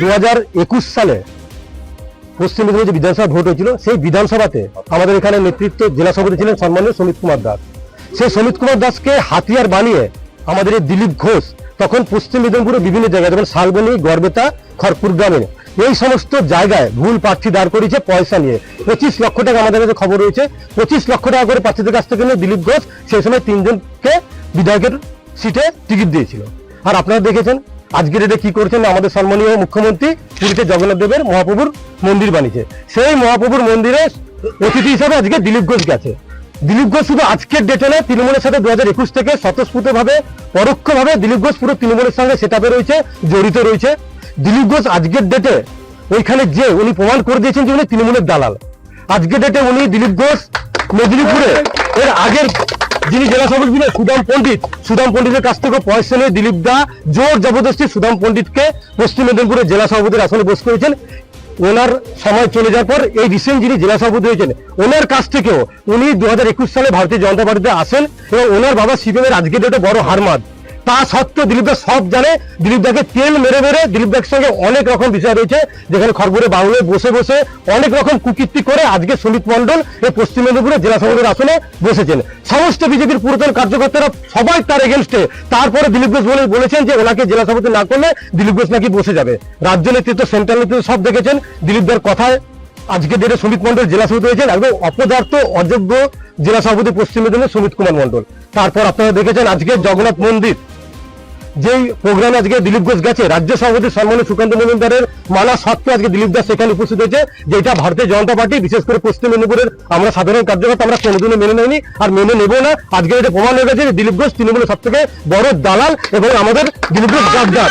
দু হাজার একুশ সালে পশ্চিম মেদিনীপুর যে বিধানসভা ভোট হয়েছিল সেই বিধানসভাতে আমাদের এখানে নেতৃত্ব জেলা সভাপতি ছিলেন সম্মানীয় সমিত কুমার দাস। সেই সমিত কুমার দাসকে হাতিয়ার বানিয়ে আমাদের এই দিলীপ ঘোষ তখন পশ্চিম মেদিনীপুরের বিভিন্ন জায়গায় যেমন শালবনী গড়বেতা খড়পুর গ্রামে এই সমস্ত জায়গায় ভুল প্রার্থী দাঁড় করিয়েছে পয়সা নিয়ে। পঁচিশ লক্ষ টাকা আমাদের কাছে খবর রয়েছে। পঁচিশ লক্ষ টাকা করে প্রার্থীদের কাছ থেকে দিলীপ ঘোষ সেই সময় তিনজনকে বিধায়কের সিটে টিকিট দিয়েছিল। আর আপনারা দেখেছেন, আজকের এটা কি করছেন আমাদের সম্মানীয় মুখ্যমন্ত্রী পুরীতে জগন্নাথ দেবের মহাপ্রভুর মন্দির বানিয়েছে। সেই মহাপ্রভুর মন্দিরে অতিথি হিসাবে আজকে দিলীপ ঘোষ গেছে। দিলীপ ঘোষ শুধু আজকের ডেটে নয়, তৃণমূলের সাথে দু হাজার একুশ থেকে স্বতঃস্ফূর্ত ভাবে পরোক্ষ ভাবে দিলীপ ঘোষ পুরো তৃণমূলের সঙ্গে সেটাপে রয়েছে, জড়িত রয়েছে। দিলীপ ঘোষ আজকের ডেটে ওইখানে যে উনি প্রমাণ করে দিয়েছেন যে উনি তৃণমূলের দালাল। আজকের ডেটে উনি দিলীপ ঘোষ মেদিনীপুরে, এর আগের যিনি জেলা সভাপতি ছিলেন সুদাম পণ্ডিত, সুদাম পণ্ডিতের কাছ থেকে পয়সা নিয়ে দিলীপ দা জোর জবরদস্তি সুদাম পণ্ডিতকে পশ্চিম মেদিনীপুরের জেলা সভাপতির আসলে বস করেছেন। ওনার সময় চলে যাওয়ার পর এই রিসেন্ট যিনি জেলা সভাপতি হয়েছেন, ওনার কাছ থেকেও উনি দু হাজার একুশ সালে ভারতীয় জনতা পার্টিতে আসেন এবং ওনার বাবা সিপিএমের আজকে ডেটে বড় হারমাদ। তা সত্ত্বেও দিলীপ দা সব জানে। দিলীপ দাকে তেল মেরে মেরে দিলীপ দার সঙ্গে অনেক রকম বিষয় রয়েছে, যেখানে খড়গপুরে বাংলায় বসে বসে অনেক রকম কুকীর্তি করে আজকে সুমিত মন্ডল এই পশ্চিম মেদিনীপুরে জেলা সভাপতির আসনে বসেছেন। সমস্ত বিজেপির পুরাতন কার্যকর্তারা সবাই তার এগেনস্টে তারপরে দিলীপ ঘোষ বলে বলেছেন যে ওনাকে জেলা সভাপতি না করলে দিলীপ ঘোষ নাকি বসে যাবে। রাজ্য নেতৃত্ব সেন্ট্রাল নেতৃত্ব সব দেখেছেন। দিলীপ দার কথায় আজকে ডেটে সুমিত মন্ডল জেলা সভাপতি হয়েছেন একদম অপদার্থ, অযোগ্য জেলা সভাপতি পশ্চিম মেদিনীপুর সুমিত কুমার মন্ডল তারপর আপনারা দেখেছেন আজকে জগন্নাথ মন্দির। যেই প্রোগ্রামে আজকে দিলীপ ঘোষ গেছে, রাজ্য সভাপতি সম্মানিত সুকান্ত মজুমদারের মানা সত্ত্বেও আজকে দিলীপ দাস সেখানে উপস্থিত হয়েছে যেটা ভারতীয় জনতা পার্টি, বিশেষ করে পশ্চিম মেদিনীপুরের আমরা সাধারণ কার্যকর্তা, আমরা কোনোদিনও মেনে নেইনি আর মেনে নেব না। আজকে এটা প্রমাণ হয়ে গেছে যে দিলীপ ঘোষ তৃণমূলের সব থেকে বড় দালাল এবং আমাদের দিলীপ ঘোষ গাদ্দার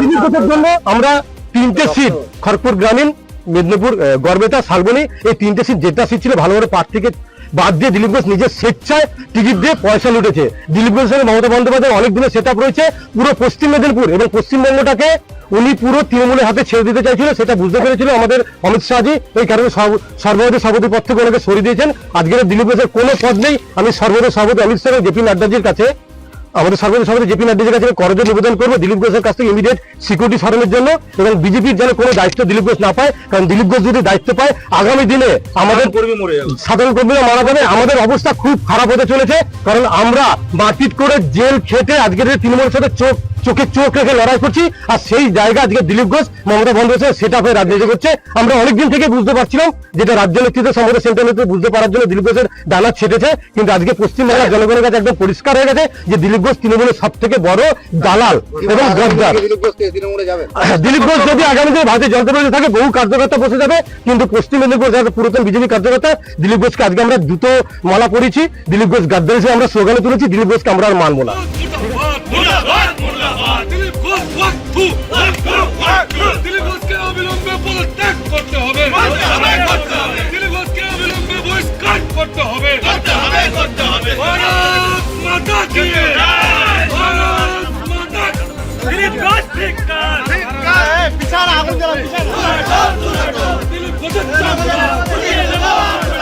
দিলীপ ঘোষের জন্য আমরা তিনটে সিট, খড়গপুর গ্রামীণ, মেদিনীপুর গড়বেতা, শালবনী, এই তিনটে সিট, যেটা সিট ছিল ভালো করে প্রার্থীকে বাদ দিয়ে দিলীপ ঘোষ নিজের স্বেচ্ছায় টিকিট দিয়ে পয়সা লুটেছে। দিলীপ ঘোষের সঙ্গে মমতা বন্দ্যোপাধ্যায় অনেক দিনের সেট রয়েছে পুরো পশ্চিম মেদিনীপুর এবং পশ্চিমবঙ্গটাকে উনি পুরো তৃণমূলের হাতে ছেড়ে দিতে চাইছিল, সেটা বুঝতে পেরেছিল আমাদের অমিত শাহজি। এই কারণে সর্ব- সর্বভারতীয় সভাপতি পদ থেকে ওনাকে সরিয়ে দিয়েছেন। আজকের দিলীপ ঘোষের কোনো পদ নেই। আমি সর্বদ সভাপতি অমিত শাহ জেপি নাড্ডাজির কাছে আমাদের সর্বদা সভাপতি জেপি নাড্ডির কাছে করজোর নিবেদন করব। দিলীপ ঘোষের কাছ থেকে ইমিডিয়েট সিকিউরিটি সরানোর জন্য এবং বিজেপির যেন কোনো দায়িত্ব দিলীপ ঘোষ না পায় কারণ দিলীপ ঘোষ যদি দায়িত্ব পায় আগামী দিনে আমাদের সাধারণ কর্মীরা মারা যাবে। আমাদের অবস্থা খুব খারাপ হতে চলেছে কারণ আমরা মারপিট করে জেল খেতে আজকের তৃণমূল তৃণমূলের সাথে চোখ চোখে চোখ রেখে লড়াই করছি আর সেই জায়গা আজকে দিলীপ ঘোষ মমতা বন্দ্যোপাধ্যায় সেটা হয়ে রাজনীতি করছে আমরা অনেকদিন থেকে বুঝতে পারছিলাম যেটা রাজ্য নেতৃত্ব সম্বন্ধে সেন্ট্রাল নেতৃত্ব বুঝতে পারার জন্য দিলীপ ঘোষের ডানা ছেটেছে কিন্তু আজকে পশ্চিমবাংলার জনগণের কাছে একদম পরিষ্কার হয়ে গেছে যে দিলীপ ঘোষ তৃণমূলের সব থেকে বড় দালাল এবং গদ্দার হ্যাঁ, দিলীপ ঘোষ যদি আগামী দিনে ভারতীয় জনতা পার্টি থাকে বহু কার্যকর্তা বসে যাবে কিন্তু পশ্চিম মেদিনীপুর যারা পুরাতন বিজেপি কার্যকর্তা দিলীপ ঘোষকে আজকে আমরা দুটো মালা পড়েছি দিলীপ ঘোষ গাদ্দার হিসেবে আমরা স্লোগানে তুলেছি দিলীপ ঘোষকে আমরা আর মানবো না। দিলীপ ঘোষকে অবিলম্বে পদত্যাগ করতে হবে। দিলীপ ঘোষকে অবিলম্বে বহিষ্কার করতে হবে। করতে করতে হবে। ভারত মাতা কি ভারত মাতা দিলীপ ঘোষ আমরা